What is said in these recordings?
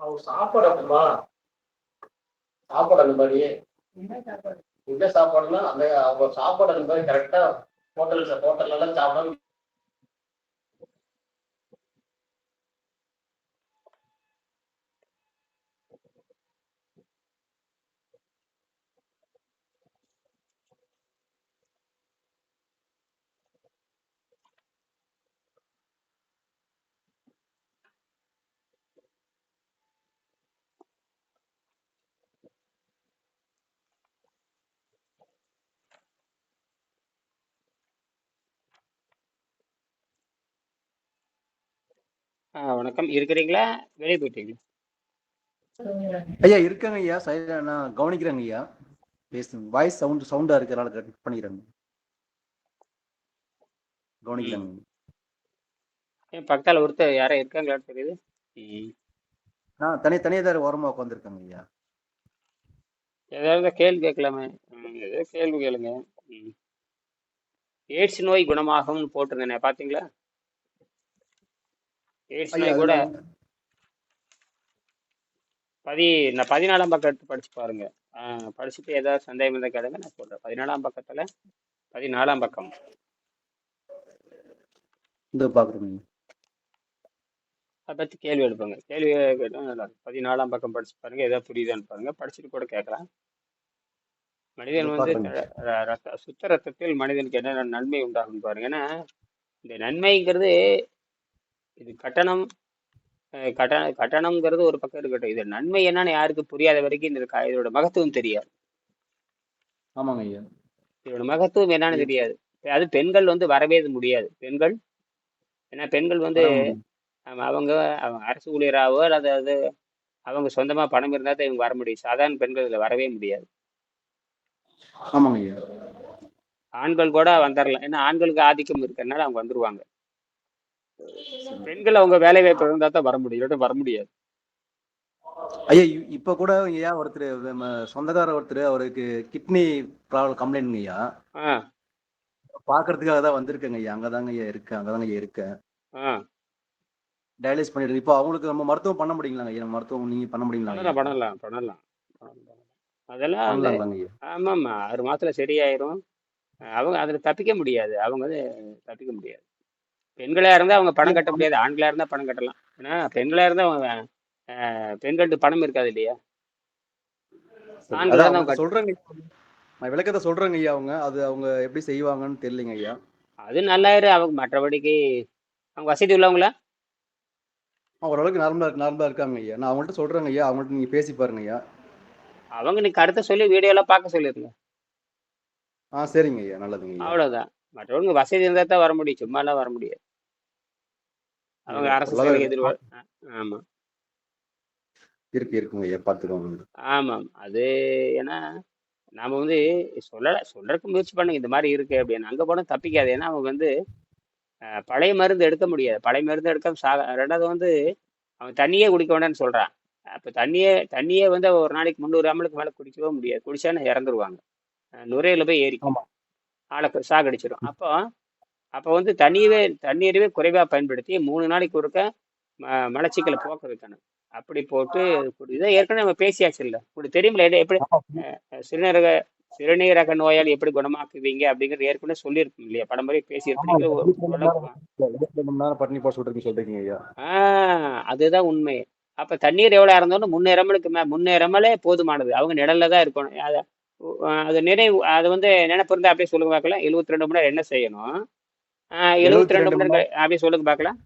அவங்க சாப்பாடு அப்படிமா சாப்பாடு அந்த மாதிரி என்ன சாப்பாடுனா அந்த அவங்க சாப்பாடு அந்த மாதிரி கரெக்டா ஹோட்டல் ஹோட்டல்ல எல்லாம் சாப்பிடாம ஆ வணக்கம். இருக்கிறீங்களா? வெளியே போயிட்டீங்களா? ஐயா இருக்காங்க ஐயா. சைலா நான் கவனிக்கிறேங்க ஐயா. பேசுங்க. வாய்ஸ் சவுண்ட் சவுண்டா இருக்கிறனால கட் பண்ணிக்கிறேங்க கவனிக்கிறேங்க என் பக்கத்தால் ஒருத்தர் யாரோ இருக்காங்களான்னு தெரியுது. நான் தனி தனியாக தான் ஓரமாக உட்காந்துருக்காங்க ஐயா. ஏதாவது கேள்வி கேட்கலாமே. ஏதோ கேள்வி கேளுங்க. ம். எய்ட்ஸ் நோய் குணமாகும்னு போட்டிருந்தேனே பார்த்தீங்களா நோய் கூட பதி நான் பதினாலாம் பக்கம் எடுத்து படிச்சு பாருங்க. படிச்சுட்டு ஏதாவது சந்தேகம் இருந்தால் கேளுங்க நான் சொல்றேன். பதினாலாம் பக்கத்துல பதினாலாம் பக்கம். இந்த பார்க்குறேங்க அதை பத்தி கேள்வி எடுப்பாங்க கேள்வி பதினாலாம் பக்கம் படிச்சு பாருங்க ஏதாவது புரியுதான்னு பாருங்க. படிச்சுட்டு கூட கேட்கலாம். மனிதன் வந்து ரத்த சுத்த ரத்தத்தில் மனிதனுக்கு என்ன நன்மை உண்டாகும் பாருங்க. ஏன்னா இந்த நன்மைங்கிறது இது கட்டணம் அஹ் கட்டண கட்டணம்ங்கிறது ஒரு பக்கம் இருக்கட்டும். இது நன்மை என்னன்னு யாருக்கு புரியாத வரைக்கும் இந்த இதோட மகத்துவம் தெரியாது. ஆமாங்க ஐயா. இதோட மகத்துவம் என்னன்னு தெரியாது. அது பெண்கள் வந்து வரவே முடியாது. பெண்கள் ஏன்னா பெண்கள் வந்து அவங்க அரசு ஊழியராகவோ அதாவது அவங்க சொந்தமா பணம் இருந்தால் தான் இவங்க வர முடியும். சாதாரண பெண்கள் இதுல வரவே முடியாது. ஆமாங்க ஐயா. ஆண்கள் கூட வந்துடலாம் ஏன்னா ஆண்களுக்கு ஆதிக்கம் இருக்கிறதுனால அவங்க வந்துருவாங்க. பெண்கள் அவங்க வேலை வாய்ப்பு இருந்தால் தான் வர முடியும். இல்லாட்டி வர முடியாது. ஐயா இப்ப கூட ஐயா ஒருத்தர் சொந்தக்கார ஒருத்தர் அவருக்கு கிட்னி ப்ராப்ளம் கம்ப்ளைண்ட்ங்க ஐயா ஆ. பார்க்கறதுக்காக தான் வந்திருக்கேங்க ஐயா. அங்கதாங்க ஐயா இருக்கேன் அங்கதாங்க ஐயா இருக்கேன். டயாலிஸ் பண்ணிட்டு இப்போ அவங்களுக்கு நம்ம மருத்துவம் பண்ண முடியுங்களாங்க ஐயா? மருத்துவம் நீங்க பண்ண முடியுங்களாங்க ஐயா? பண்ணலாம் பண்ணலாம். அதெல்லாம் ஐயா. ஆமாம்மா ஆறு மாசத்துல சரியாயிரும். அவங்க அதில் தப்பிக்க முடியாது. அவங்க தப்பிக்க முடியாது. பெண்களா இருந்தா அவங்க பணம் கட்ட முடியாது. ஆண்களா இருந்தா பணம் கட்டலாம். ஏன்னா பெண்களா இருந்தா அவங்க அஹ், பெண்கள்ட்ட பணம் இருக்காது இல்லையா? சொல்றாங்க நான் விளக்கத்தை சொல்றேங்க ஐயா அவங்க. அது அவங்க எப்படி செய்வாங்கன்னு தெரியலங்க ஐயா. அது நல்லாயிரு அவங்க மற்றபடிக்கு அவங்க வசதி உள்ளவங்களா? ஓரளவுக்கு நார்மலா நார்மலா இருக்காங்க ஐயா. நான் அவங்கள்ட்ட சொல்றேங்க ஐயா. அவங்கள்ட்ட நீங்க பேசி பாருங்க ஐயா. அவங்க நீ கருத்தை சொல்லி வீடியோலாம் பார்க்க சொல்லிருங்க. ஆ சரிங்க ஐயா. நல்லதுங்க ஐயா. அவ்வளவுதான். மற்றவங்க வசதி இருந்தா தான் வர முடியும். சும்மாலாம் வர முடியாது. அவங்க அரசு சொல்லாத சேவை எதிர்பார்க்க ஆமா. இருக்கு இருக்குங்க. ஐயா பாத்துக்கோங்க ஆமாம். அது ஏன்னா நாம வந்து சொல்லல சொல்றதுக்கு முயற்சி பண்ணுங்க. இந்த மாதிரி இருக்கு அப்படின்னு. அங்க போனா தப்பிக்காது. ஏன்னா அவங்க வந்து அஹ், பழைய மருந்து எடுக்க முடியாது. பழைய மருந்து எடுக்க சாக ரெண்டாவது வந்து அவன் தண்ணியே குடிக்க வேண்டாம்னு சொல்றான். அப்ப தண்ணியே தண்ணியே வந்து ஒரு நாளைக்கு முந்நூறு அமலுக்கு மேல குடிக்கவே முடியாது. குடிச்சானே இறந்துருவாங்க. அஹ், நுரையீரல போய் ஏறிக்கும். ஆமா. ஆளை சாகடிச்சிடும் அப்போ அப்போ வந்து தண்ணியவே தண்ணீரவே குறைவா பயன்படுத்தி மூணு நாளைக்கு ஒருக்க மலச்சிக்கலை போக்குறதுக்கான. அப்படி போட்டு இதை ஏற்கனவே நம்ம பேசியாச்சு இல்லை உங்களுக்கு தெரியுமில்ல இது எப்படி சிறுநீரக சிறுநீரக நோயாளி எப்படி குணமாக்குவீங்க அப்படிங்கிறது ஏற்கனவே சொல்லியிருக்கோம் இல்லையா? படம் மாதிரி ஐயா. ஆஹ் அதுதான் உண்மை. அப்ப தண்ணீர் எவ்வளவு இறந்தாலும் முன்னூறு எம்எலுக்கு மே முன்னூறு எம்எல்ஏ போதுமானது. அவங்க நிழல்ல தான் இருக்கணும். அதை அது நினைவு அது வந்து நினைப்பு இருந்தா அப்படியே சொல்லுங்க பார்க்கலாம். எழுபத்தி ரெண்டு மணி நேரம் என்ன செய்யணும்? எழுபத்தி ரெண்டு மணி நேரம். அப்படியே சொல்லுங்க பார்க்கலாம்.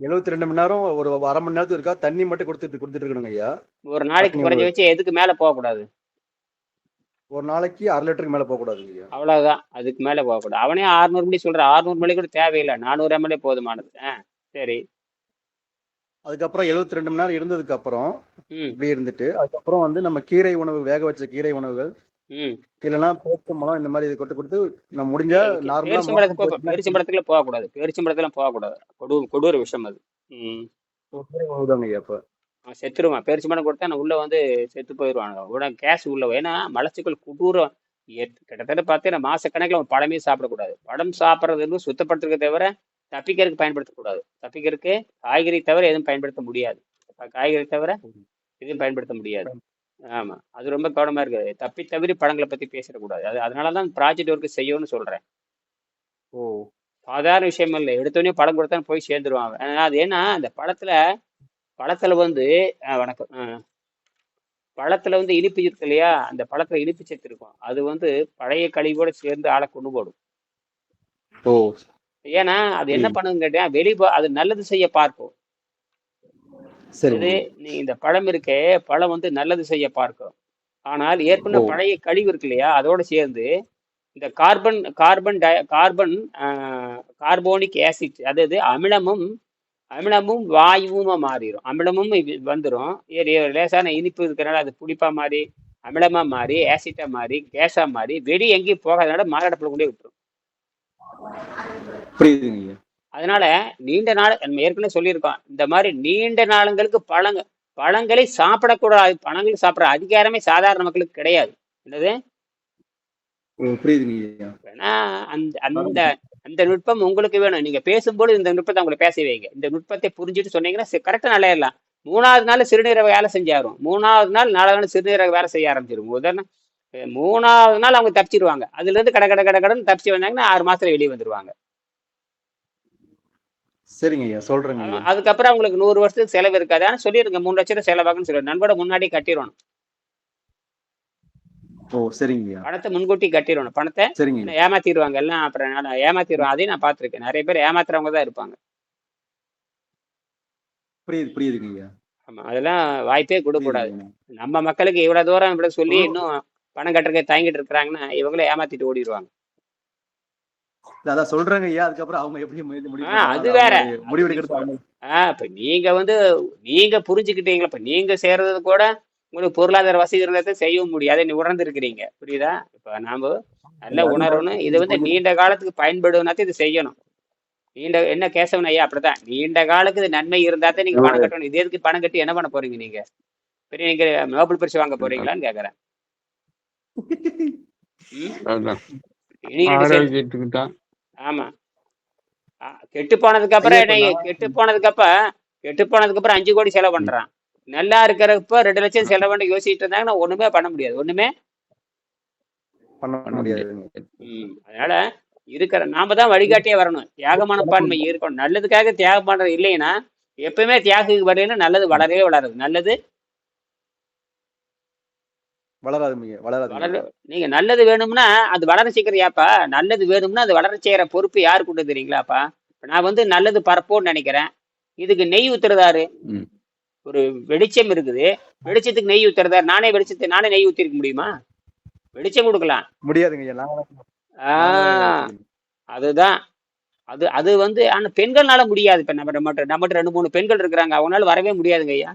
எழுபத்தி ரெண்டு மணி நேரம் ஒரு அரை மணி நேரத்துக்கு இருக்கா தண்ணி மட்டும் கொடுத்துட்டு கொடுத்துட்டு இருக்கணுங்க ஐயா. ஒரு நாளைக்கு குறைஞ்ச வச்சு எதுக்கு மேல போகக்கூடாது? ஒரு நாளைக்கு அரை லிட்டருக்கு மேல போக கூடாதுங்க ஐயா. அவ்வளவுதான். அதுக்கு மேல போகக்கூடாது. அவனே அறுநூறு மணி சொல்ற அறுநூறு மணி கூட தேவையில்லை. நானூறு எம்எல்ஏ போதுமானது. ஆ சரி. அதுக்கப்புறம் எழுபத்தி ரெண்டு மணி நேரம் இருந்ததுக்கு அப்புறம் இப்படி இருந்துட்டு அதுக்கப்புறம் வந்து நம்ம கீரை உணவு வேக வச்ச கீரை உணவுகள் இல்லைன்னா பேச்சம்பழம் இந்த மாதிரி இது கொட்டு கொடுத்து நம்ம முடிஞ்சா நார்மலா பேரிச்சம்பழத்துக்குள்ள போகக்கூடாது பேரிச்சம்பழத்துலாம் போகக்கூடாது கொடு கொடூர விஷயம் அது. ஐயா அவன் செத்துருவான். பேரிச்சம்பழம் கொடுத்தா உள்ள வந்து செத்து போயிடுவானுங்க. உடனே கேஸ் உள்ள ஏன்னா மலச்சிக்கல் கொடூரம் கிட்டத்தட்ட பார்த்தீங்கன்னா மாசக்கணக்கில் அவன் பழமே சாப்பிடக்கூடாது. பழம் சாப்பிட்றது வந்து சுத்தப்படுத்துறதுக்கு தவிர தப்பிக்கிறதுக்கு பயன்படுத்தக்கூடாது. தப்பிக்கிறதுக்கு காய்கறி தவிர எதுவும் பயன்படுத்த முடியாது. காய்கறி தவிர எதுவும் பயன்படுத்த முடியாது. ஆமா. அது ரொம்ப கவனமா இருக்கு தப்பி தவிர படங்களை பத்தி பேசிடக்கூடாது. அது அதனால தான் ப்ராஜெக்ட் ஒர்க் செய்யணும்னு சொல்றேன். ஓ. சாதாரண விஷயம் இல்லை. எடுத்தோடனே படம் கொடுத்தா போய் சேர்ந்துருவான் அவன். ஆனா, அது ஏன்னா அந்த படத்துல படத்துல வந்து அஹ் வணக்கம். அஹ் பழத்துல வந்து இனிப்பு இருக்கு இல்லையா? அந்த பழத்துல இனிப்பு சத்து இருக்கும். அது வந்து பழைய கழிவோட சேர்ந்து ஆளை கொண்டு போடும். ஓ. ஏன்னா அது என்ன ம். பண்ணுன்னு கேட்டேன் வெளி அது நல்லது செய்ய பார்க்கும். சரி இது நீ இந்த பழம் இருக்கே பழம் வந்து நல்லது செய்ய பார்க்கும். ஆனால் ஏற்கனவே. பழைய கழிவு இருக்கு இல்லையா அதோட சேர்ந்து இந்த carbon carbon di carbon carbonic acid அதாவது அமிலமும் அமிலமும் வாயுவும் மாறிடும் அமிலமும் வந்துடும் லேசான இனிப்பு இருக்கிறனால அது புளிப்பா மாறி அமிலமா மாறி ஆசிட்டா மாறி கேஸா மாறி வெளியே எங்கேயும் போகாதனால மாரடைப்புல கொண்டே விட்டுரும். புரியுதுங்க அதனால நீண்ட நாள் நம்ம ஏற்கனவே சொல்லியிருக்கோம் இந்த மாதிரி நீண்ட நாளுங்களுக்கு பழங்க பழங்களை சாப்பிடக்கூடாது பழங்களை சாப்பிட அதிகாரமே சாதாரண மக்களுக்கு கிடையாது. என்னது? அந்த அந்த அந்த நுட்பம் உங்களுக்கு வேணும். நீங்க பேசும்போது இந்த நுட்பத்தை அவங்களை பேச வைங்க. இந்த நுட்பத்தை புரிஞ்சுட்டு சொன்னீங்கன்னா கரெக்டா நிலையிடலாம் மூணாவது நாள் சிறுநீரக வேலை செஞ்சாரும். மூணாவது நாள் நாலாவது நாள் சிறுநீரக வேலை செய்ய ஆரம்பிச்சிரும். உதாரணம் மூணாவது நாள் அவங்க தப்பிச்சிருவாங்க. அதுல இருந்து கட கட கட கடன்னு தப்பிச்சு வந்தாங்கன்னா ஆறு மாசத்துல வெளியே வந்துருவாங்க. சரிங்க ஐயா சொல்றேங்க அதுக்கப்புறம் அவங்களுக்கு நூறு வருஷத்துக்கு செலவு இருக்காது? ஆனால் சொல்லிருங்க மூணு லட்சம் செலவாகுன்னு சொல்லுவாங்க நண்போட முன்னாடி கட்டிடணும் ஓ சரிங்க பணத்தை முன்கூட்டி கட்டிடணும் பணத்தை சரிங்க ஏமாத்திடுவாங்க. எல்லாம் அப்புறம் ஏமாத்திடுவாங்க அதையும் நான் பார்த்துருக்கேன். நிறைய பேர் ஏமாத்துறவங்க தான் இருப்பாங்க. புரியுது புரியுதுங்க ஐயா. ஆமா அதெல்லாம் வாய்ப்பே புரியுதுங்க. நம்ம மக்களுக்கு இவ்வளவு தூரம் இவ்வளவு சொல்லி இன்னும் பணம் கட்டுறதுக்கு தயங்கிட்டு இருக்கிறாங்கன்னா இவங்களே ஏமாத்திட்டு ஓடிடுவாங்க. அதான் சொல்றேங்க ஐயா. அதுக்கப்புறம் அவங்க எப்படி முடிவு அது வேற. அவங்க முடிவு எடுக்கிறது அவங்க. ஆ இப்ப நீங்க வந்து நீங்க புரிஞ்சுக்கிட்டீங்களா? இப்ப நீங்க சேர்றது கூட உங்களுக்கு பொருளாதார வசதி இருந்தா செய்யவும் முடியாது. நீ உணர்ந்திருக்கிறீங்க. புரியுதா? இப்ப நாம நல்லா உணரணும். இது வந்து நீண்ட காலத்துக்கு பயன்படுவனாத்த இது செய்யணும். நீண்ட என்ன கேசவன் ஐயா அப்படிதான் நீண்ட காலத்துக்கு இது நன்மை இருந்தா தான் நீங்க பணம் கட்டணும். இது எதுக்கு பணம் கட்டி என்ன பண்ண போறீங்க நீங்க? பெரிய நீங்க நோபல் பரிசு வாங்க போறீங்களான்னு கேக்குறேன். ஆரோக்கியத்துக்கு தான் ஆமா. கெட்டு போனதுக்கு அப்புறம் என்ன கெட்டு போனதுக்கு அப்புறம் கெட்டு போனதுக்கு அப்புறம் அஞ்சு கோடி செலவு பண்றான். நல்லா இருக்கிறப்ப ரெண்டு லட்சம் செலவு பண்ணி யோசிச்சுட்டு இருந்தாங்கன்னா ஒண்ணுமே பண்ண முடியாது. ஒண்ணுமே பண்ண முடியாதுங்க ம், அதனால இருக்கிற நாம தான் வழிகாட்டியே வரணும். தியாக மனப்பான்மை இருக்கணும். நல்லதுக்காக தியாகம் பண்றது இல்லைன்னா எப்பவுமே தியாகம் வரலைன்னா நல்லது வளரவே வளராது. நல்லது வளராது வளர நீங்க நல்லது வேணும்னா அது வளர சீக்கிரியாப்பா. நல்லது வேணும்னா அது வளர செய்யற பொறுப்பு யாரு கொண்டு தெரியுங்களாப்பா நான் வந்து நல்லது பரப்போன்னு நினைக்கிறேன். இதுக்கு நெய் ஊத்துறதாரு. ஒரு வெளிச்சம் இருக்குது. வெளிச்சத்துக்கு நெய் ஊத்துறதாரு நானே வெளிச்சத்தை நானே நெய் ஊத்திருக்க முடியுமா? வெளிச்சம் கொடுக்கலாம். முடியாதுங்க அதுதான். அது அது வந்து ஆனா பெண்கள்னால முடியாது. இப்ப நம்ம நம்ம நம்மகிட்ட ரெண்டு மூணு பெண்கள் இருக்கிறாங்க. அவங்களால வரவே முடியாதுங்க ஐயா.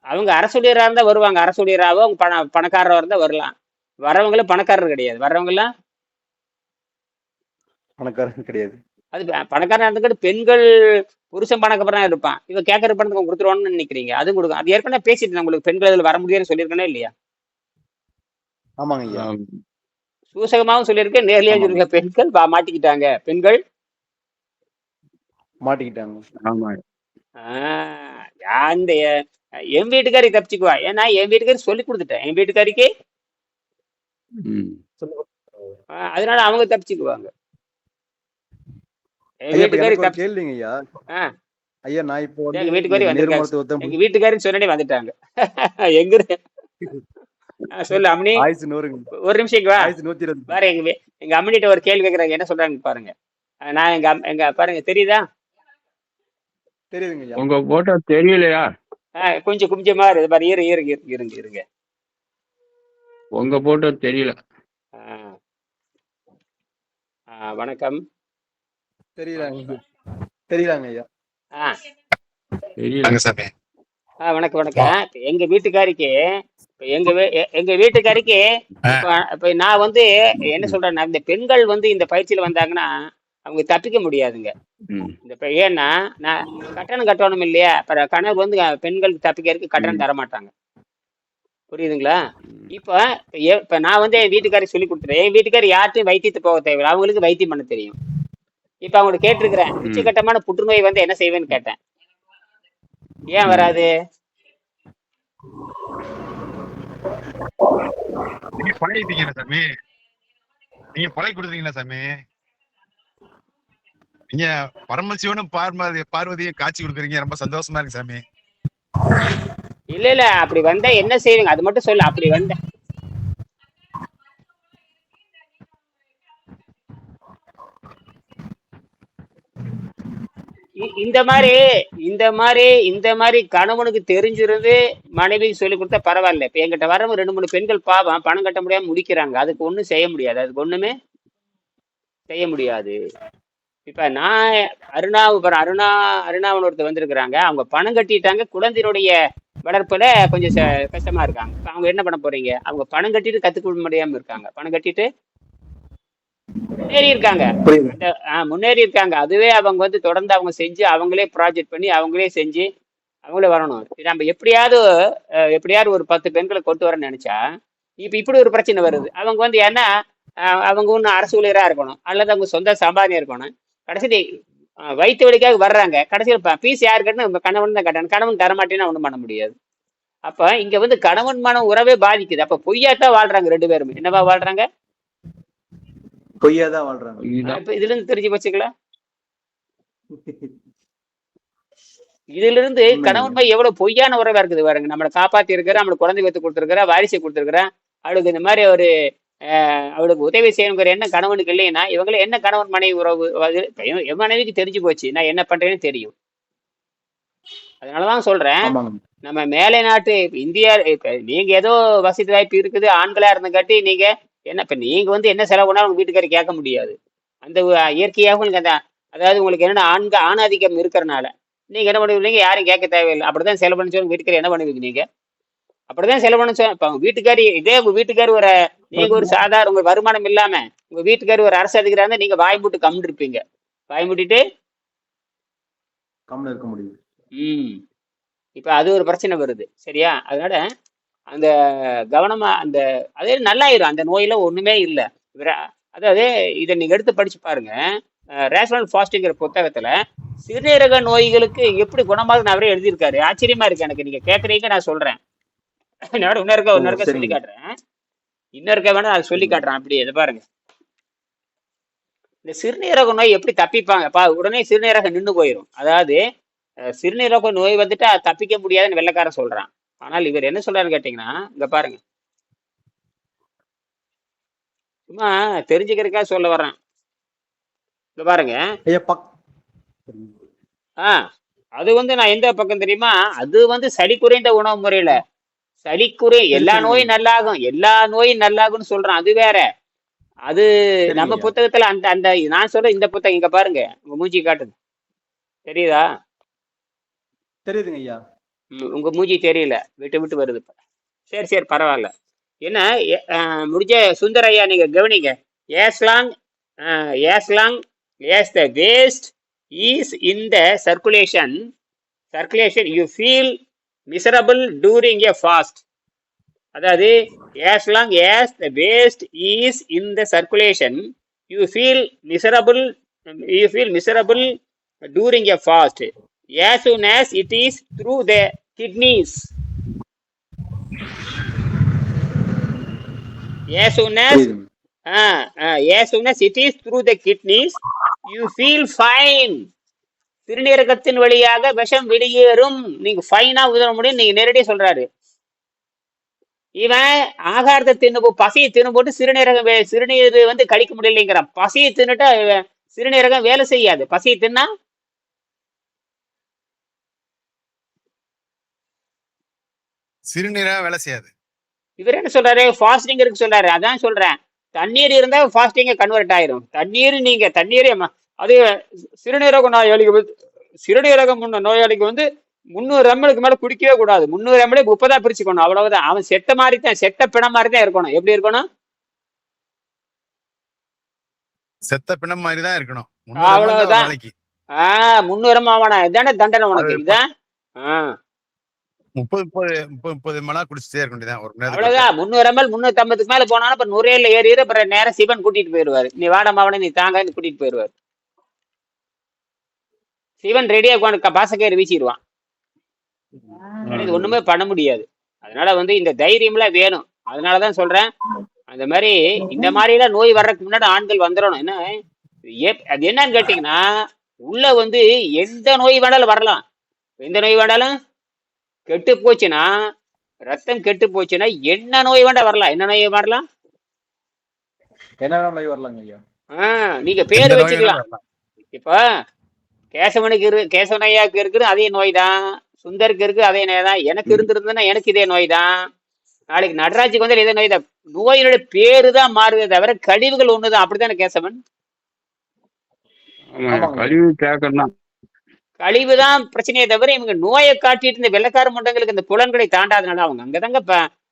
அவங்க அரசுடையரா இருந்தா வருவாங்க. அரசுடையராவோ அவங்க பண பணக்காரரா இருந்தா வரலாம். வரவங்களும் பணக்காரர் கிடையாது. வர்றவங்க எல்லாம் பணக்காரங்க கிடையாது. அது பணக்காரனா இருந்துக்கிட்டு பெண்கள் புருஷன் பணக்காரனா இருப்பான். இவ கேட்கற பணத்துக்கு கொடுத்துருவான்னு நினைக்கிறீங்க. அது கொடுக்கும். அது ஏற்கனவே பேசிட்டு உங்களுக்கு. பெண்கள் இதுல வர முடியாதுன்னு சொல்லியிருக்கேனே இல்லையா? ஆமாங்க ஐயா. ஆம். சூசகமாவும் சொல்லியிருக்கேன். நேர்லயே ஆமா. சொல்லியிருக்கேன் பெண்கள் வா- மாட்டிக்கிட்டாங்க. பெண்கள்? மாட்டிக்கிட்டாங்க. ஆமா ஆஹ் அந்த என் வீட்டுக்காரி தப்பிச்சுக்குவா. ஏன்னா என் வீட்டுக்காரி சொல்லி கொடுத்துட்டேன். என் வீட்டுக்காரிக்கு அதனால அவங்க தப்பிச்சுக்குவாங்க. என் ஐயா வீட்டுக்காரி நான் இப்போ எங்க வீட்டுக்கு வரையும் நேர் வந்திருக்காங்க. மருத்துவத்தை எங்க வீட்டுக்காரின்னு சொன்னே வந்துட்டாங்க. எங்க சொல்லு அம்மனி ஒரு நிமிஷம் வா. ஆயுசு நூத்தி இருபது. பாரு எங்க எங்க அம்மனிட்ட ஒரு கேள்வி கேக்குறாங்க. என்ன சொல்றாங்க பாருங்க. நான் எங்க பாருங்க தெரியுதா? தெரியுதுங்க உங்க போட்டோ தெரியலையா? ஆ, கொஞ்சம் குமிஞ்சமா இருக்கு பாரு இரு இருங்க இருங்க இருங்க இருங்க. உங்க போட்டோ தெரியல. ஆ. ஆ, வணக்கம். தெரியலாங்க தெரியலாங்க ஐயா. ஆ. தெரியல. வாங்க சாமி. ஆ, வணக்கம் வணக்கம். எங்க வீட்டுக்காரிக்கு இப்ப எங்க எங்க வீட்டுக்காரிக்கு இப்ப இப்ப நான் வந்து என்ன சொல்றேன்னா இந்த பெண்கள் வந்து இந்த பயிற்சியில வந்தாங்கன்னா அவங்க தப்பிக்க முடியாதுங்க. இந்த இப்ப ஏன்னா நான் கட்டணம் கட்டணும் இல்லையா? அப்புறம் கணவர் வந்து பெண்களுக்கு தப்பிக்கிறதுக்கு கட்டணம் தர மாட்டாங்க புரியுதுங்களா. இப்ப இப்ப நான் வந்து என் வீட்டுக்காரி சொல்லி கொடுத்துறேன் என் வீட்டுக்காரி யார்ட்டையும் வைத்தியத்து போக தேவையில்லை. அவங்களுக்கு வைத்தியம் பண்ண தெரியும். இப்ப அவங்களுக்கு கேட்டிருக்கிறேன். உச்சகட்டமான புற்றுநோய் வந்து என்ன செய்வேன்னு கேட்டேன். ஏன் வராது? நீங்க பழகிட்டீங்களா சாமி? நீங்க பழகி கொடுத்தீங்களா சாமி? நீங்க பரமசிவனும் பார்வதி பார்வதியும் காட்சி கொடுக்குறீங்க. ரொம்ப சந்தோஷமா இருக்கு சாமி. இல்ல இல்ல. அப்படி வந்தா என்ன செய்வீங்க? அது மட்டும் சொல்லு. அப்படி வந்த. இ- இந்த மாதிரி இந்த மாதிரி இந்த மாதிரி கணவனுக்கு தெரிஞ்சிருந்து மனைவிக்கு சொல்லி கொடுத்தா பரவாயில்ல. இப்ப என்கிட்ட வர ரெண்டு மூணு பெண்கள் பாவம். பணம் கட்ட முடியாம முடிக்கிறாங்க. அதுக்கு ஒண்ணும் செய்ய முடியாது. அதுக்கு ஒண்ணுமே செய்ய முடியாது. இப்ப நான் அருணா இப்ப அருணா அருணாவன் ஒருத்தர் வந்திருக்கிறாங்க. அவங்க பணம் கட்டிட்டாங்க. குழந்தையினுடைய வளர்ப்புல கொஞ்சம் கஷ்டமா இருக்காங்க. இப்ப அவங்க என்ன பண்ண போறீங்க? அவங்க பணம் கட்டிட்டு கத்துக்க முடியாம இருக்காங்க. பணம் கட்டிட்டு முன்னேறி இருக்காங்க முன்னேறி இருக்காங்க அதுவே அவங்க வந்து தொடர்ந்து அவங்க செஞ்சு அவங்களே ப்ராஜெக்ட் பண்ணி அவங்களே செஞ்சு அவங்களே வரணும். நம்ம எப்படியாவது எப்படியாவது ஒரு பத்து பெண்களை கொண்டு வரேன்னு நினைச்சா இப்ப இப்படி ஒரு பிரச்சனை வருது. அவங்க வந்து ஏன்னா அவங்க ஒன்றும் அரசு ஊழியரா இருக்கணும். அல்லது அவங்க சொந்த சம்பாதியம் இருக்கணும். கடைசி அஹ், வயிற்று வலிக்காக வர்றாங்க. கடைசியில் பீஸ் யாரு கட்டணும் கணவன் தான் கட்டணும். கணவன் தரமாட்டேன்னு ஒன்றும் பண்ண முடியாது. அப்ப இங்க வந்து கணவன் மன உறவே பாதிக்குது. அப்ப பொய்யாத்தான் வாழ்றாங்க ரெண்டு பேருமே. என்னவா வாழ்றாங்க? பொய்யா தான் வாழ்றாங்க. இப்ப இதுல இருந்து தெரிஞ்சு வச்சுக்கலாம் இதுல இருந்து உண்மைங்க. கணவன் மை எவ்வளவு பொய்யான உறவா இருக்குது பாருங்க. நம்மளை காப்பாத்தி இருக்கிற நம்மளுக்கு குழந்தை வைத்து கொடுத்துருக்கிற வாரிசை கொடுத்துருக்கிற அவளுக்கு இந்த மாதிரி ஒரு அவளுக்கு உதவி செய்யணுங்கிற என்ன கணவனுக்கு இல்லைன்னா இவங்கள என்ன கணவன் மனைவி உறவு? என் மனைவிக்கு தெரிஞ்சு போச்சு. நான் என்ன பண்றேன்னு தெரியும். அதனாலதான் சொல்றேன். நம்ம மேலை நாட்டு இந்தியா இப்ப நீங்க ஏதோ வசதி வாய்ப்பு இருக்குது ஆண்களா இருந்தங்காட்டி நீங்க என்ன இப்ப நீங்க வந்து என்ன செலவு பண்ணாலும் உங்க வீட்டுக்காரி கேட்க முடியாது. அந்த இயற்கையாக உங்களுக்கு அந்த அதாவது உங்களுக்கு என்னன்னா ஆண்க ஆணாதிக்கம் இருக்கிறனால நீங்க என்ன பண்ணுவீங்க? யாரும் கேட்க தேவையில்லை. அப்படிதான் செலவு பண்ணி சொல்லி வீட்டுக்காரி என்ன பண்ணுவீங்க நீங்க? அப்படிதான் செலவு பண்ண சொல்ல இப்ப வீட்டுக்காரி இதே உங்க வீட்டுக்காரி ஒரு நீங்க ஒரு சாதாரண உங்க வருமானம் இல்லாம உங்க வீட்டுக்காரி ஒரு அரசு அதிகாரி இருந்தா நீங்க வாய் மூட்டு கம்முன்னு இருப்பீங்க. வாய் மூட்டிட்டு? கம்முன்னு இருக்க முடியும் ம். இப்போ அது ஒரு பிரச்சனை வருது. சரியா? அதனால அந்த கவனமா அந்த அதே நல்லாயிரும். அந்த நோயில ஒண்ணுமே இல்லை. அதாவது இதை நீங்க எடுத்து படிச்சு பாருங்க. ரேஷனல் ஃபாஸ்டிங்கிற புத்தகத்துல சிறுநீரக நோய்களுக்கு எப்படி குணமாகுதுன்னு அவரே எழுதியிருக்காரு. ஆச்சரியமா இருக்கு எனக்கு. நீங்க கேட்குறீங்க நான் சொல்றேன். இன்னொரு இன்னொருக்க ஓ, இன்னொருக்க சொல்லி. காட்டுறேன் இன்னொருக்க வேணா அதை சொல்லி காட்டுறேன் அப்படியே இதை பாருங்க. இந்த சிறுநீரக நோய் எப்படி தப்பிப்பாங்க? பா உடனே சிறுநீரகம் நின்று போயிடும் அதாவது சிறுநீரக நோய் வந்துட்டு அது தப்பிக்க முடியாதுன்னு வெள்ளைக்காரன் சொல்றான். ஆனால் இவர் என்ன சொல்றாருன்னு கேட்டீங்கன்னா இங்க பாருங்க. சும்மா தெரிஞ்சுக்கிறதுக்காக சொல்ல வர்றேன். இங்க பாருங்க. ஐயா பக் ஆ அது வந்து நான் எந்த பக்கம் தெரியுமா? அது வந்து சளி குறைந்த உணவு முறையில. சளி குறை எல்லா. நோயும் நல்லாகும். எல்லா நோயும் நல்லாகும்னு சொல்றேன். அது வேற. அது நம்ம. புத்தகத்துல அந்த அந்த நான் சொல்ற இந்த புத்தகம் இங்க பாருங்க. உங்க மூஞ்சி காட்டுது. தெரியுதா? தெரியுதுங்க ஐயா. உங்க மூஞ்சி தெரியல. விட்டு விட்டு வருது இப்ப. சரி சரி பரவாயில்ல. என்ன? முடிஞ்ச சுந்தரையா நீங்க கவனிங்க. As long as long as the waste is in the circulation circulation you feel miserable touring a fast அதாவது as long as the waste is in the circulation you feel miserable you feel miserable during a fast as soon as it is through the kidneys. As soon as புரியுதுங்க uh, uh, as soon as it is through the kidneys, you feel fine. சிறுநீரகத்தின் வழியாக விஷம் வெளியேறும். நீங்க ஃபைனா உதவ முடியும். நீங்க நேரடியாக சொல்றாரு. இவன் ஆகாரத்தை தின்னு பசியை தின்னு போட்டு சிறுநீரகம் சிறுநீர் வந்து கழிக்க முடியலைங்கிறான். பசியை தின்னுட்டா சிறுநீரகம் வேலை செய்யாது. பசியை தின்னா சிறுநீரா வேலை செய்யாது. இவர் என்ன சொல்றாரு? ஃபாஸ்டிங் இருக்கு சொல்றாரு. அதான் சொல்றேன். தண்ணீர் இருந்தா ஃபாஸ்டிங்க கன்வெர்ட் ஆயிரும். தண்ணீர் நீங்க தண்ணீர் அது சிறுநீரக நோயாளிக்கு சிறுநீரகம் உள்ள நோயாளிக்கு வந்து முந்நூறு எம்எலுக்கு மேல குடிக்கவே கூடாது. முந்நூறு எம்எல்ஏ முப்பதா பிரிச்சுக்கணும். அவ்வளவுதான். அவன் செத்த மாதிரி தான் செத்த பிணம் மாதிரி தான் இருக்கணும். எப்படி இருக்கணும்? செத்த பிணம் மாதிரி தான் இருக்கணும். அவ்வளவுதான். ஆஹ் முந்நூறு அவனா இதானே தண்டனை உனக்கு? ஆஹ் முப்பது முப்பது முப்பது முப்பது மணி நேரம் குடிச்சிட்டே இருக்க வேண்டியதான் ஒரு மணி நேரத்துக்கு அவ்வளவுதான். முந்நூறு எம்எல் முந்நூத்தி ஐம்பதுக்கு மேல போனாலும் இப்ப நுரையில ஏறி அப்புறம் நேரம் சிவன் கூட்டிட்டு போயிருவாரு நீ வாட மாவன நீ தாங்கன்னு கூட்டிட்டு போயிருவாரு சிவன் ரெடியா உட்காந்து பாசக்கயிறு வீசிடுவான். இது ஒண்ணுமே பண்ண முடியாது. அதனால வந்து இந்த தைரியம்லாம் வேணும். அதனாலதான் சொல்றேன். அந்த மாதிரி இந்த மாதிரி எல்லாம் நோய் வர்றதுக்கு முன்னாடி ஆண்கள் வந்துடணும். என்ன? அது என்னன்னு கேட்டீங்கன்னா உள்ள வந்து எந்த நோய் வேணாலும் வரலாம். எந்த நோய் வேணாலும்? கெட்டு போச்சுன்னா ரத்தம் கெட்டு போச்சுன்னா என்ன நோய் வேண்டாம் வரலாம். என்ன நோய் வரலாம்? என்ன ஐயா? ஆஹ் நீங்க பேர் நோய் வச்சுக்கலாம். வரலாம். இப்ப கேசவனுக்கு இரு கேசவனையாக்கு இருக்குது அதே நோய் தான் சுந்தருக்கு இருக்கு அதே நோய் தான் எனக்கு இருந்திருந்ததுன்னா எனக்கு இதே நோய் தான் நாளைக்கு நடராஜுக்கு வந்து இதே நோய் தான் நோயினுடைய பேரு தான் மாறுதே தவிர கழிவுகள் ஒண்ணுதான். அப்படித்தானே கேசவன். கழிவு தான் கழிவு தான் பிரச்சனையே தவிர இவங்க நோயை காட்டிட்டு இந்த வெள்ளக்கார மண்டங்களுக்கு இந்த புலன்களை தாண்டாதனால அவங்க அங்கதாங்க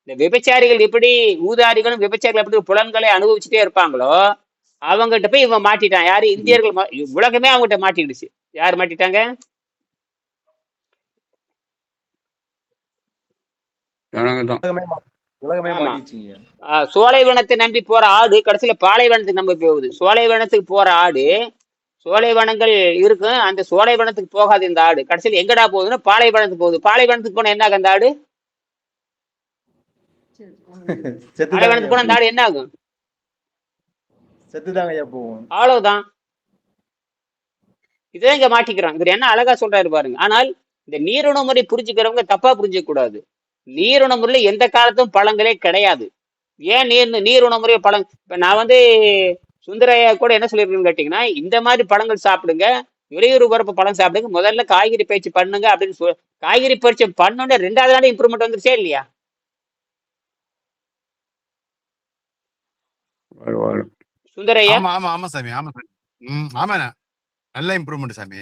இந்த விபச்சாரிகள் எப்படி ஊதாரிகளும் விபச்சாரிகள் எப்படி புலன்களை அனுபவிச்சுட்டே இருப்பாங்களோ அவங்ககிட்ட போய் இவன் மாட்டிட்டான். யாரு? இந்தியர்கள் உலகமே அவங்ககிட்ட மாட்டிக்கிடுச்சு. யார் மாட்டிட்டாங்க? சோலைவனத்தை நம்பி போற ஆடு கடைசியில பாலைவனத்துக்கு நம்பி போகுது. சோலைவனத்துக்கு போற ஆடு சோலைவனங்கள் இருக்கும் அந்த சோலைவனத்துக்கு போகாது இந்த ஆடு. கடைசியில எங்கடா போகுதுன்னா பாலைவனத்துக்கு போகுது. பாலைவனத்துக்கு போனா என்ன ஆகும் அந்த ஆடு? பாலைவனத்துக்கு போனா அந்த ஆடு என்ன ஆகும் அவ்வளவுதான். இதான் இங்க மாட்டிக்கிறான். இவர் என்ன அழகா சொல்றாரு பாருங்க. ஆனால் இந்த நீருணவு முறை புரிஞ்சுக்கிறவங்க தப்பா புரிஞ்சுக்க கூடாது நீருணவு முறையில எந்த காலத்தும் பழங்களே கிடையாது. ஏன் நீர் நீருணவு முறை பழம் இப்ப நான் வந்து சுந்தரையா கூட என்ன சொல்லியிருக்கேன்னு கேட்டீங்கன்னா இந்த மாதிரி பழங்கள் சாப்பிடுங்க. வெளியூர் வரப்பு பழம் சாப்பிடுங்க. முதல்ல காய்கறி பயிற்சி பண்ணுங்க அப்படின்னு சொல் காய்கறி பயிற்சி பண்ணோட ரெண்டாவது நாள் இம்ப்ரூவ்மெண்ட் வந்துருச்சே இல்லையா. சுந்தரையா ஆமா ஆமா ஆமா சாமி ஆமா சாமி. ம் ஆமாண்ணா. நல்ல இம்ப்ரூவ்மெண்ட் சாமி.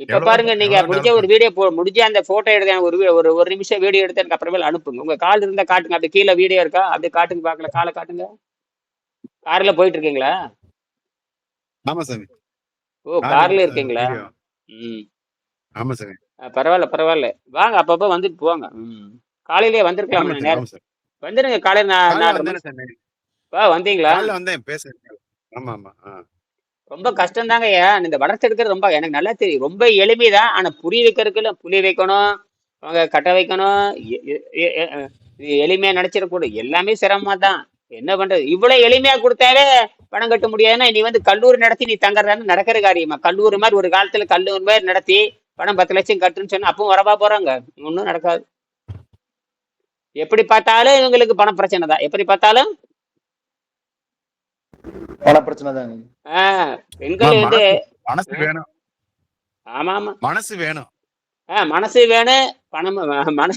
இப்ப பாருங்க நீங்க முடிஞ்ச ஒரு வீடியோ போ முடிஞ்ச அந்த போட்டோ எடுத்து எனக்கு ஒரு ஒரு ஒரு நிமிஷம் வீடியோ எடுத்து எனக்கு அப்புறமேல அனுப்புங்க. உங்க கால் இருந்தா காட்டுங்க அப்படியே கீழே வீடியோ இருக்கா? அப்படியே காட்டுங்க பாக்கல காலை காட்டுங்க. கார்ல போயிட்டு இருக்கீங்களா? ஆமா சாமி. ஓ கார்ல இருக்கீங்களா. ம். ஆமா சாமி. பரவாயில்ல பரவாயில்ல. வாங்க அப்பப்போ வந்துட்டு போங்க. ம். காலையிலேயே வந்திருக்கலாம் நேரம். வந்துருங்க காலையில நான் வந்தீங்களா? வந்தேன் பேச ஆமா ஆமா ஆ. ரொம்ப கஷ்டம் தாங்க இந்த வளர்ச்சி எடுக்கிறது ரொம்ப எனக்கு நல்லா தெரியும். ரொம்ப எளிமைதான். ஆனா புரிய வைக்கிறதுக்குள்ள புரிய வைக்கணும் அவங்க கட்ட வைக்கணும் எ- எ- எ- எ- இது எளிமையா நினைச்சிடக்கூடாது எல்லாமே சிரமமா தான் என்ன பண்றது? இவ்வளவு எளிமையா கொடுத்தாலே பணம் கட்ட முடியாதுன்னா நீ வந்து கல்லூரி நடத்தி நீ தங்குறதான்னு நடக்கிற காரியமா? கல்லூரி மாதிரி ஒரு காலத்துல கல்லூரி மாதிரி நடத்தி பணம் பத்து லட்சம் கட்டுன்னு சொன்னா அப்பவும் வரவா போறாங்க? ஒன்றும் நடக்காது. எப்படி பார்த்தாலும் இவங்களுக்கு பண பிரச்சனை தான் எப்படி பார்த்தாலும் பண பிரச்சனை தாங்க பெண்கள் வந்து மனசு வேணும். ஆமா ஆமா மனசு வேணும். மனசு வேணும் பணம் வ- மன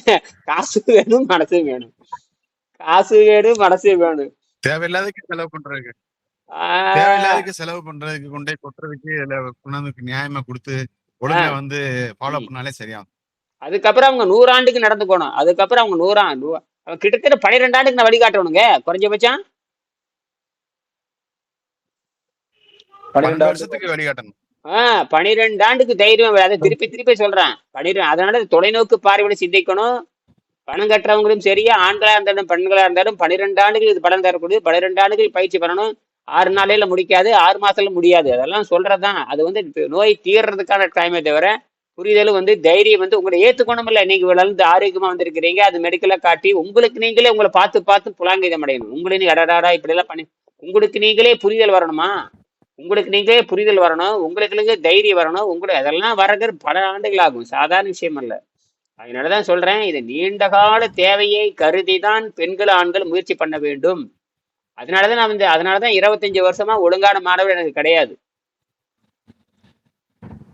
காசு வேணும் மனசு வேணும். காசு வேணும் மனசு வேணும். தேவையில்லாததுக்கு செலவு பண்றதுக்கு. தேவையில்லாததுக்கு செலவு பண்றதுக்கு கொண்டே கொட்டுறதுக்கு இல்ல கொண்டாந்து நியாயமா கொடுத்து ஒழுங்கா வந்து ஃபாலோ. பண்ணாலே சரியா அதுக்கப்புறம் அவங்க நூறாண்டுக்கு நடந்துக்கணும் அதுக்கப்புறம் அவங்க நூறா கிட்டத்தட்ட பன்னிரெண்டு ஆண்டுக்கு நான் வழிகாட்டணுங்க குறைஞ்சபட்சம் பன்னிரெண்டு வருஷத்துக்கு வழிகாட்டணும். ஆஹ் பனிரெண்டு ஆண்டுக்கு தைரியம். அதை திருப்பி திருப்பி சொல்றேன். பனிரெண்டு அதனால தொலைநோக்கு பார்வையோட சிந்திக்கணும். பணம் கட்டுறவங்களும் சரியா ஆண்களா இருந்தாலும் பெண்களா இருந்தாலும் பன்னிரெண்டு ஆண்டுகள் இது பலன் தரக்கூடிய பன்னிரெண்டு ஆண்டுகள் பயிற்சி பண்ணணும் ஆறு நாளையில முடிக்காது ஆறு மாசத்துல முடியாது. அதெல்லாம் சொல்றதுதான். அது வந்து நோய் தீர்றதுக்கான டைமே தவிர புரிதலும் வந்து தைரியம் வந்து உங்களை ஏத்துக்கணும் இல்ல நீங்க வளர்ந்து ஆரோக்கியமா வந்திருக்கிறீங்க. அது மெடிக்கலா காட்டி உங்களுக்கு நீங்களே உங்களை பார்த்து பார்த்து புலாங்கிதம் அடையணும். உங்களை நீ அடடாடா இப்படி எல்லாம் பண்ணி உங்களுக்கு நீங்களே புரிதல் வரணுமா? உங்களுக்கு நீங்களே புரிதல் வரணும் உங்களுக்கு நீங்களே தைரியம் வரணும் உங்களுக்கு அதெல்லாம் வரது பல ஆண்டுகள் ஆகும் சாதாரண விஷயம் அல்ல. அதனாலதான் சொல்றேன் இது நீண்ட கால தேவையை கருதிதான் பெண்கள் ஆண்கள் முயற்சி பண்ண வேண்டும். அதனாலதான் நான் வந்து அதனாலதான் இருபத்தஞ்சு வருஷமா ஒழுங்கான மாணவர் எனக்கு கிடையாது.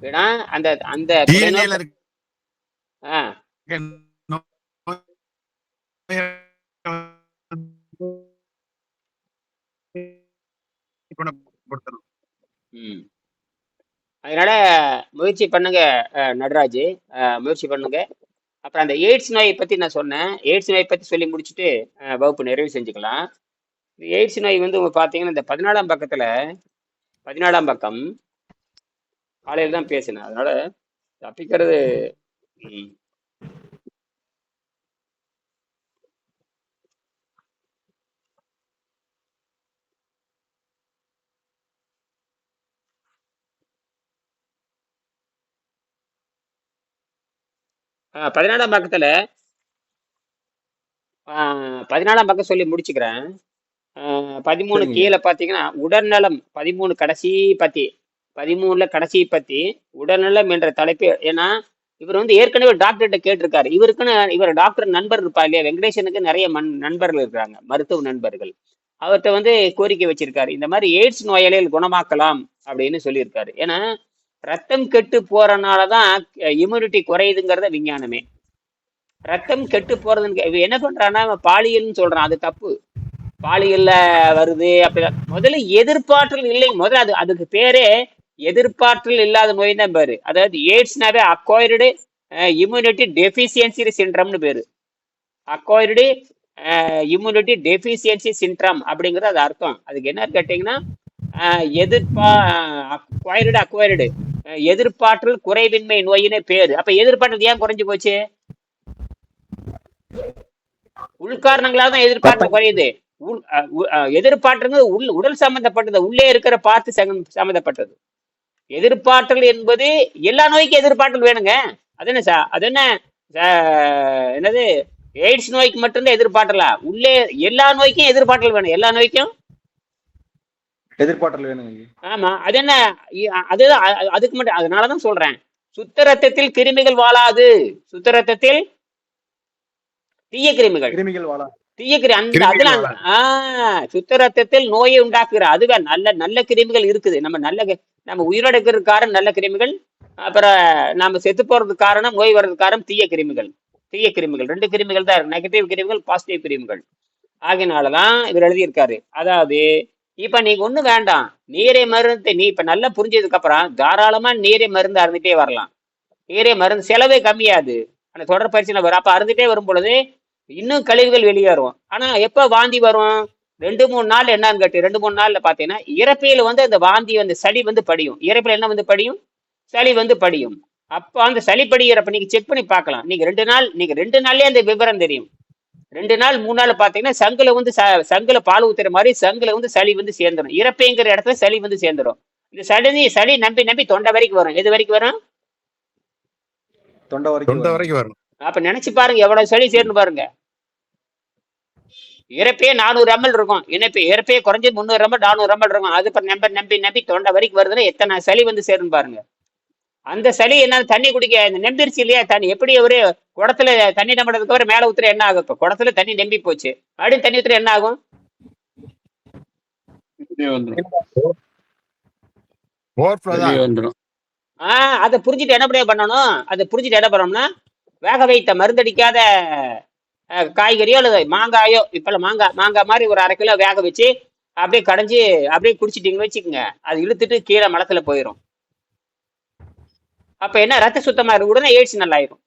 ஏன்னா அந்த அந்த டிஎன்ஏல தொலைநோக்கு- ஆ, குணப்படுத்தணும். ம். அதனால முயற்சி பண்ணுங்க அஹ், நடராஜ். அஹ், முயற்சி பண்ணுங்க. அப்புறம் அந்த எய்ட்ஸ் நோயை பத்தி நான் சொன்னேன். எய்ட்ஸ் நோயை பத்தி சொல்லி முடிச்சுட்டு அஹ், வகுப்பு நிறைவு செஞ்சுக்கலாம். இந்த எய்ட்ஸ் நோய் வந்து உங்க பார்த்தீங்கன்னா இந்த பதினாலாம் பக்கத்துல பதினாலாம் பக்கம் காலையில் தான் பேசினேன். அதனால தப்பிக்கிறது ம், பதினாலாம் பக்கத்துல ஆஹ் பதினாலாம் பக்கம் சொல்லி முடிச்சுக்கிறேன். பதிமூணு. கீழே பார்த்தீங்கன்னா உடல்நலம் பதிமூணு கடைசி பத்தி பதிமூணுல கடைசி பத்தி உடல்நலம் என்ற தலைப்பு ஏன்னா இவர் வந்து ஏற்கனவே டாக்டர்கிட்ட கேட்டிருக்காரு. இவருக்குன்னு இவர் டாக்டர் நண்பர் இருப்பா இல்லையா? வெங்கடேசனுக்கு நிறைய மண் நண்பர்கள் இருக்கிறாங்க மருத்துவ நண்பர்கள். அவர்கிட்ட வந்து கோரிக்கை வச்சிருக்காரு. இந்த மாதிரி எய்ட்ஸ் நோயாளிகள் குணமாக்கலாம் அப்படின்னு சொல்லியிருக்காரு. ஏன்னா ரத்தம் கெட்டு போறனால தான் இம்யூனிட்டி குறையுதுங்கிறத விஞ்ஞானமே. ரத்தம் கெட்டு போறதுன்னு இவன் என்ன பண்றான்னா அவன் பாலியல்னு சொல்றான் அது தப்பு. பாலியல்ல வருது அப்படி முதல்ல எதிர்பார்த்தல் இல்லை முதல்ல அது அதுக்கு பேரே எதிர்பார்த்தல் இல்லாத நோய் தான் பேரு. அதாவது எய்ட்ஸ்னாவே அக்வாய்டு இம்யூனிட்டி டெஃபிசியன்சி சிண்ட்ரம்னு பேரு. அக்வாய்டு இம்யூனிட்டி டெஃபிசியன்சி சிண்ட்ரம் அப்படிங்கிறது அது அர்த்தம். அதுக்கு என்ன கேட்டீங்கன்னா அஹ், எதிர்ப்பா அக்வாய்டு அக்வாய்டு எதிர்ப்பாற்றல் குறைவின்மை நோயினே பேரு. அப்ப எதிர்ப்பாற்றல் ஏன் குறைஞ்சு போச்சு? உள்காரணங்களால தான் எதிர்பார்த்தல் குறையுது. எதிர்பார்ட்டுங்கிறது உள் உடல் சம்பந்தப்பட்டது. உள்ளே இருக்கிற பார்த்து சம்பந்தப்பட்டது. எதிர்பார்த்தல் என்பது எல்லா நோய்க்கும் எதிர்பார்த்தல் வேணுங்க. அது என்ன சா அது என்ன? என்னது? எய்ட்ஸ் நோய்க்கு மட்டும்தான் எதிர்பார்ட்டலா உள்ளே எல்லா நோய்க்கும் எதிர்பார்த்தல் வேணும். எல்லா நோய்க்கும்? எதிர்பார்த்தல் வேணுங்க. ஆமா அது என்ன? அதுதான் அதுக்கு மட்டும் அதனாலதான் சொல்றேன். சுத்த ரத்தத்தில் கிருமிகள் வாழாது. சுத்த ரத்தத்தில் தீய கிருமிகள். கிருமிகள் வாழா தீய கிருமி அந்த அதுல ஆஹ் சுத்த ரத்தத்தில் நோயை உண்டாக்குற அதுவே நல்ல நல்ல கிருமிகள் இருக்குது. நம்ம நல்ல நம்ம உயிரோட காரணம் நல்ல கிருமிகள். அப்புறம் நாம செத்து போறதுக்கு காரணம் நோய் வர்றதுக்கு காரணம் தீய கிருமிகள். தீய கிருமிகள். ரெண்டு கிருமிகள் தான் இருக்கு. நெகட்டிவ் கிருமிகள் பாசிட்டிவ் கிருமிகள். ஆகினாலதான் இவர் எழுதியிருக்காரு. அதாவது இப்ப நீங்க ஒண்ணு வேண்டாம். நீரை மருந்து நீ இப்ப நல்லா புரிஞ்சதுக்கு அப்புறம் தாராளமா நீரை மருந்து அருந்துட்டே வரலாம். நீரை மருந்து செலவே கம்மியாது. அந்த தொடர் பயிற்சியில வரும். அப்ப அருந்துட்டே வரும் பொழுது இன்னும் கழிவுகள் வெளியேறும். ஆனா எப்ப வாந்தி வரும்? ரெண்டு மூணு நாள் என்னன்னு கேட்டு ரெண்டு மூணு நாள்ல பாத்தீங்கன்னா இறப்பையில வந்து அந்த வாந்தி வந்து சளி வந்து படியும். இறப்பையில என்ன வந்து படியும்? சளி வந்து படியும். அப்போ அந்த சளி படிக்கிறப்ப நீங்க செக் பண்ணி பார்க்கலாம். நீங்க ரெண்டு நாள் நீங்க ரெண்டு நாள்லயே அந்த விவரம் தெரியும். ரெண்டு நாள் மூணு நாள் பாத்தீங்கன்னா சங்குல வந்து ச- சங்குல பால் ஊத்துற மாதிரி சங்குல வந்து சளி வந்து சேர்ந்துடும் இறப்பைங்கிற இடத்துல சளி வந்து சேர்ந்துடும் இந்த சளி சளி நம்பி நம்பி தொண்டை வரைக்கும் வரும். எது வரைக்கும் வரும்? தொண்டை வரைக்கும் தொண்டை வரும். வரைக்கும் வரணும் அப்ப நினைச்சு பாருங்க எவ்வளவு சளி சேர்ந்து பாருங்க. இறப்பே நானூறு எம்எல் இருக்கும். இணைப்பு இறப்பே குறைஞ்சு முந்நூறு எம்எல் நானூறு எம்எல் இருக்கும். அது இப்ப நம்ப நம்பி நம்பி தொண்டை வரைக்கும் வருதுன்னா எத்தனை சளி வந்து சேரும் பாருங்க. அந்த சளி என்ன தண்ணி குடிக்க இந்த நம்பிருச்சு இல்லையா தண்ணி? எப்படி ஒரு குடத்துல தண்ணி நம்பினதுக்கு அப்புறம் மேல ஊத்துற என்ன ஆகும்? இப்ப குடத்துல தண்ணி நம்பி போச்சு. மறுபடியும் தண்ணி ஊத்துற என்ன ஆகும்? வந்துரும். ஆஹ் அதை புரிஞ்சுட்டு என்ன பண்ண பண்ணணும்? அதை புரிஞ்சுட்டு என்ன பண்ணணும்னா வேக வைத்த மருந்தடிக்காத காய்கறியோ அல்லது மாங்காயோ இப்பெல்லாம் மாங்காய் மாங்காய் மாதிரி ஒரு அரை கிலோ வேக வச்சு அப்படியே கடைஞ்சி அப்படியே குடிச்சிட்டீங்கன்னு வச்சுக்கோங்க. அது இழுத்துட்டு கீழே மலத்துல போயிடும் அப்ப என்ன ரத்த சுத்தமா இருக்கு உடனே எய்ட்ஸ் நல்லாயிரும்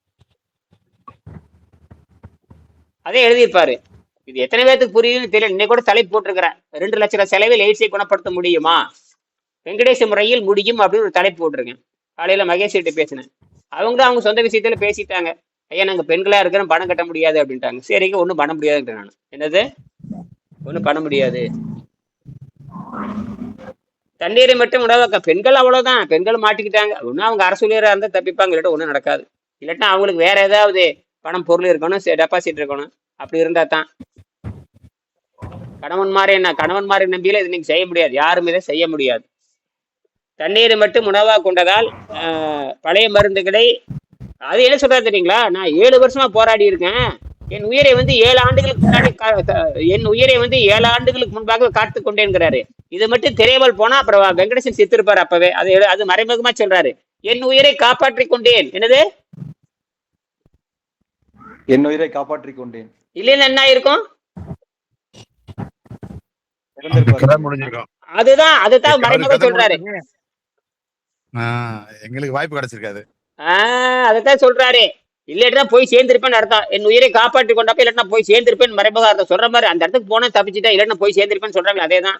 அதே எழுதியிருப்பாரு. இது எத்தனை பேர்த்துக்கு புரியுதுன்னு தெரியல. இன்னைக்கு கூட தலைப்பு போட்டிருக்கிறேன். ரெண்டு லட்ச ரூபாய் செலவில் எய்ட்ஸை குணப்படுத்த முடியுமா? வெங்கடேச முறையில் முடியும் அப்படின்னு ஒரு தலைப்பு போட்டிருக்கேன். காலையில மகேஷ் கிட்ட பேசினேன். அவங்க அவங்க சொந்த விஷயத்துல பேசிட்டாங்க. ஐயா நாங்க பெண்களா இருக்கிறோம் பணம் கட்ட முடியாது அப்படின்ட்டாங்க. சரிங்க ஒன்றும் பண்ண முடியாதுன்றேன் நான். என்னது? ஒன்றும் பண்ண முடியாது. தண்ணீரை மட்டும் உணவாக்க பெண்கள் அவ்வளோதான் பெண்கள் மாட்டிக்கிட்டாங்க. ஒன்றும் அவங்க அரசூழியராக இருந்தால் தப்பிப்பாங்க. இல்லாட்டா ஒன்றும் நடக்காது. இல்லாட்டா அவங்களுக்கு வேற ஏதாவது பணம் பொருள் இருக்கணும் டெபாசிட் இருக்கணும். அப்படி இருந்தா தான். கணவன் மாதிரி என்ன கணவன் மாதிரி நம்பியில இது நீங்க செய்ய முடியாது. யாரும் இதை செய்ய முடியாது. தண்ணீரை மட்டும் உணவாக கொண்டதால் பழைய மருந்துகளை அது என்ன சொல்றது தெரியுங்களா? நான் ஏழு வருஷமா போராடி இருக்கேன். என் உயிரை வந்து ஏழு ஆண்டுகளுக்கு முன்னாடி என் உயிரை வந்து ஏழு ஆண்டுகளுக்கு முன்பாக காத்து கொண்டேங்கிறாரு இது மட்டும் தெரியாமல் போனா அப்புறம் வெங்கடேசன் செத்திருப்பாரு அப்பவே. அது அது மறைமுகமா சொல்றாரு. என் உயிரை காப்பாற்றிக் கொண்டேன். என்னது? என் உயிரை காப்பாற்றிக் கொண்டேன். இல்லைன்னா என்ன இருக்கும் முடிஞ்சிருக்கும். அதுதான் அதுதான் மறைமுக சொல்றாரு. எங்களுக்கு வாய்ப்பு கிடைச்சிருக்காது. ஆஹ் அதைத்தான் சொல்றாரு. இல்லைன்னா போய் சேர்ந்திருப்பேன்னு அர்த்தம். என் உயிரை காப்பாற்றி கொண்டப்ப இல்லைன்னா போய் சேர்ந்திருப்பேன் மறைமுக அர்த்தம் சொல்ற மாதிரி அந்த இடத்துக்கு போனா தப்பிச்சுட்டா இல்லைன்னா போய் சேர்ந்திருப்பேன்னு சொல்றாங்க அதேதான்.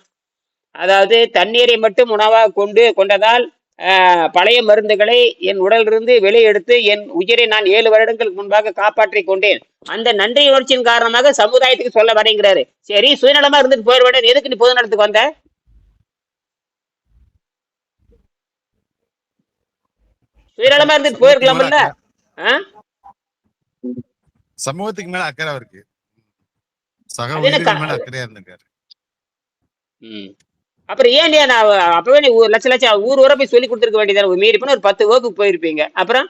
அதாவது தண்ணீரை மட்டும் உணவாக கொண்டு கொண்டதால் ஆஹ், பழைய மருந்துகளை என் உடலிருந்து வெளியே எடுத்து என் உயிரை நான் ஏழு வருடங்களுக்கு முன்பாக காப்பாற்றி கொண்டேன். அந்த நன்றி உணர்ச்சியின் காரணமாக சமுதாயத்துக்கு சொல்ல வரேங்கிறாரு. சரி சுயநலமா இருந்துட்டு போயிடுவேன் எதுக்கு நீ பொது நடத்துக்கு வந்த? சுயநலமா இருந்துட்டு போயிருக்கலாம்ல? ஆஹ் சமூகத்துக்கு மேல அக்கறை இருக்கு சக மேல அக்கறையா இருந்திருக்காரு. அப்புறம் ஏன் நான் அப்பவே நீ லட்ச லட்சம் ஊர் ஊரா போய் சொல்லி கொடுத்துருக்க வேண்டியதானே மீறி போனா ஒரு பத்து வகுப்புக்கு போயிருப்பீங்க. அப்புறம்?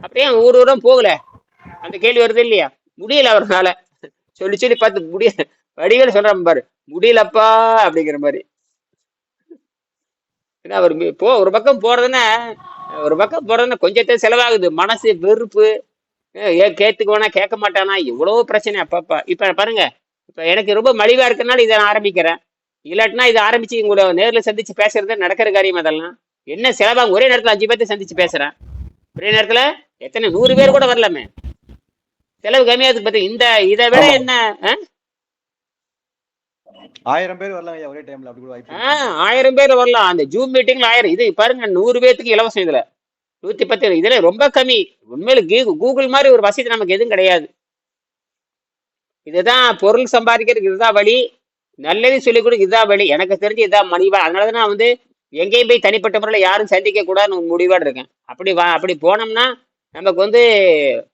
அப்படியே ஊர் ஊரம் போகல? அந்த கேள்வி வருது இல்லையா? முடியல அவர்னால சொல்லி சொல்லி பார்த்து முடிய வடிவேல சொல்றான் பாரு முடியலப்பா அப்படிங்கிற மாதிரி. ஏன்னா அவர் போ ஒரு பக்கம் போறதுன்னா ஒரு பக்கம் போறதுன்னா கொஞ்சத்தை செலவாகுது. மனசு வெறுப்பு. அஹ் ஏன் கேத்துக்குவானா கேட்க மாட்டானா? எவ்வளவோ பிரச்சனை அப்பப்பா. இப்ப பாருங்க. இப்ப எனக்கு ரொம்ப மலிவா இருக்கனால இதை நான் ஆரம்பிக்கிறேன். இல்லாட்டினா இதை ஆரம்பிச்சு உங்களோட நேர்ல சந்திச்சு பேசுறது நடக்கிற காரியம் அதெல்லாம். என்ன செலவாகும் ஒரே நேரத்துல அஞ்சு பேர்த்த சந்திச்சு பேசுறேன். ஒரே நேரத்துல எத்தனை? நூறு பேர் கூட வரலாமே. செலவு கம்மியாதுக்கு பத்தி இந்த இதை விட. என்ன? ஆயிரம் பேர் வரலாம் ஐயா ஒரே டைம்ல அப்படி கூட வாய்ப்பு ஆயிரம் பேர் வரலாம். அந்த ஜூம் மீட்டிங்ல ஆயிரம் இது பாருங்க நூறு பேர்த்துக்கு இலவசம் இதுல. நூத்தி பத்து இதுல ரொம்ப கம்மி. உண்மையில கூகுள் மாதிரி ஒரு வசதி நமக்கு எதுவும் கிடையாது. இதுதான் பொருள் சம்பாதிக்கிறதுக்கு இதுதான் வழி. நல்லது சொல்லிக் கொடுக்க இதுதான் வழி. எனக்கு தெரிஞ்சு இதுதான் மணிவா அதனாலதான் நான் வந்து எங்கேயும் போய் தனிப்பட்ட முறையில் யாரும் சந்திக்க கூடாதுன்னு முடிவாடு இருக்கேன். அப்படி வா அப்படி போனோம்னா நமக்கு வந்து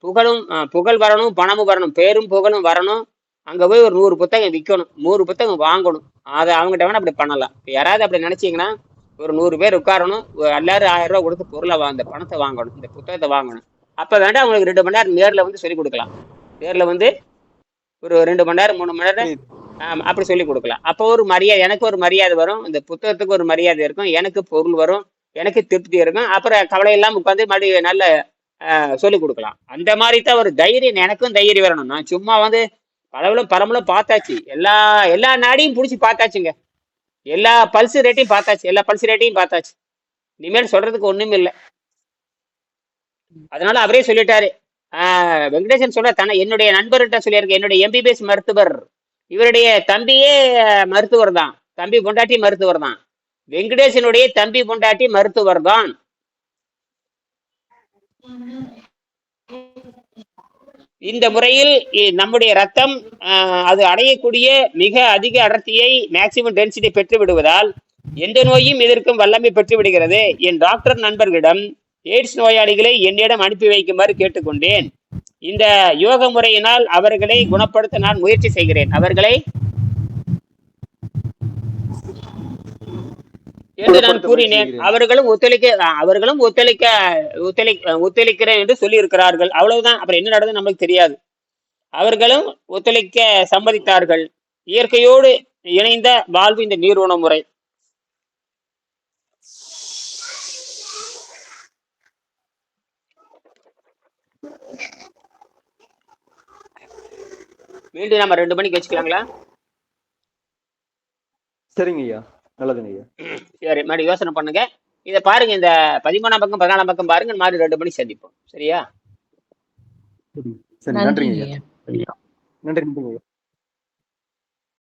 புகழும் புகழ் வரணும் பணமும் வரணும். பேரும் புகழும் வரணும். அங்கே போய் ஒரு நூறு புத்தகம் விற்கணும் நூறு புத்தகம் வாங்கணும். அதை அவங்ககிட்ட வேணா அப்படி பண்ணலாம். இப்போ யாராவது அப்படி நினச்சிங்கன்னா ஒரு நூறு பேர் உட்காரணும். ஒரு எல்லாரும் ஆயிரம் ரூபா கொடுத்து பொருளை வா அந்த பணத்தை வாங்கணும். இந்த புத்தகத்தை வாங்கணும். அப்போ வேண்டாம் அவங்களுக்கு ரெண்டு மணி நேரம் நேரில் வந்து சொல்லிக் கொடுக்கலாம். நேரில் வந்து ஒரு ரெண்டு மணி நேரம் மூணு மணி நேரம் ஆமா, அப்படி சொல்லி கொடுக்கலாம். அப்போ ஒரு மரியாதை எனக்கு ஒரு மரியாதை வரும். இந்த புத்தகத்துக்கு ஒரு மரியாதை இருக்கும். எனக்கு பொருள் வரும். எனக்கு திருப்தி இருக்கும். அப்புறம் கவலை இல்லாமல் உட்காந்து மறுபடியும் நல்ல சொல்லி கொடுக்கலாம். அந்த மாதிரி தான் ஒரு தைரியம். எனக்கும் தைரியம் வரணும். நான் சும்மா வந்து பலவளும் பரமளும் பார்த்தாச்சு. எல்லா எல்லா நாடையும் பிடிச்சி பார்த்தாச்சுங்க. எல்லா பல்ஸ் ரேட்டையும் பார்த்தாச்சு. எல்லா பல்ஸ் ரேட்டையும் பார்த்தாச்சு. இனிமேல் சொல்றதுக்கு ஒண்ணும் இல்லை. அதனால அவரே சொல்லிட்டாரு. ஆஹ் வெங்கடேசன் சொல்ற தன என்னுடைய நண்பர்கிட்ட சொல்லியிருக்க. என்னுடைய எம்பிபிஎஸ் மருத்துவர். இவருடைய தம்பியே மருத்துவர் தான். தம்பி பொண்டாட்டி மருத்துவர் தான். வெங்கடேசனுடைய தம்பி பொண்டாட்டி மருத்துவர் தான். இந்த முறையில் நம்முடைய ரத்தம் அது அடையக்கூடிய மிக அதிக அடர்த்தியை மேக்சிமம் டென்சிட்டி பெற்று விடுவதால் எந்த நோயும் எதிர்க்கும் வல்லமை பெற்று விடுகிறது. என் டாக்டர் நண்பர்களிடம் எய்ட்ஸ் நோயாளிகளை என்னிடம் அனுப்பி வைக்குமாறு கேட்டுக்கொண்டேன். இந்த யோக முறையினால் அவர்களை குணப்படுத்த நான் முயற்சி செய்கிறேன். அவர்களை என்று நான் கூறினேன். அவர்களும் ஒத்துழைக்க அவர்களும் ஒத்துழைக்க ஒத்துழை ஒத்துழைக்கிறேன் என்று சொல்லி இருக்கிறார்கள் அவ்வளவுதான். அப்புறம் என்ன நடந்தது நமக்கு தெரியாது. அவர்களும் ஒத்துழைக்க சம்மதித்தார்கள். இயற்கையோடு இணைந்த வாழ்வு இந்த நீர் உணவு முறை. மீண்டும் நம்ம ரெண்டு மணிக்கு வச்சுக்கலாங்களா? சரிங்க ஐயா நல்லதுங்க ஐயா சரி மறுபடியும் யோசனை பண்ணுங்க. இதை பாருங்க இந்த பதிமூணாம் பக்கம் பதினாலாம் பக்கம் பாருங்க மாதிரி ரெண்டு மணிக்கு சந்திப்போம். சரியா? சரி. நன்றிங்க ஐயா. நன்றி நன்றிங்க ஐயா.